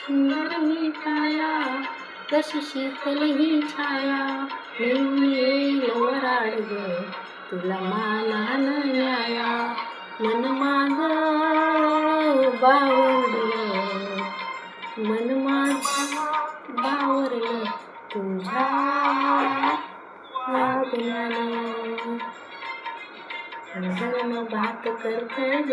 सुंदर ही छाया कशी शीतल ही छाया. नेहमी येईल वराड ग तुला मानान न्याया. मन माग बावरलं मन माझ बावरलं तुझ्या भात करत ग.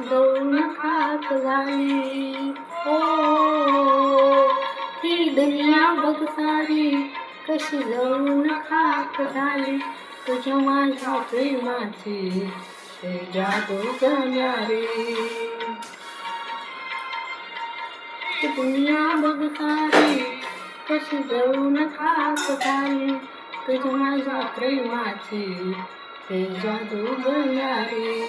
दोन हात आ झाली. ओ ही दुनिया बघ सारी कशी जाऊन खात झाली. तुझ्या माझ्या प्रेमाची ते जादू जाणारी. दुनिया बघ सारी कशी जाऊन खात झाली. तुझ्या माझ्या प्रेमाची हे जादू बनणारी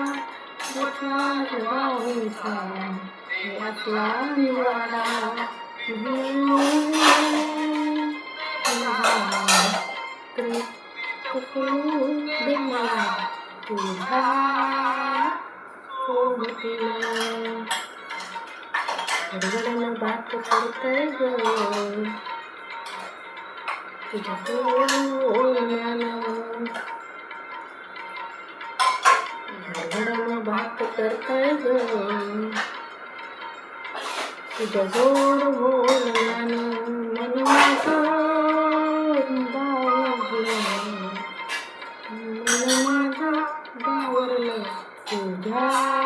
وكان غوثا بأسلام tidak करता तुझ्या जोड बोलल्यानं मन माझा डावरलं तुझ्या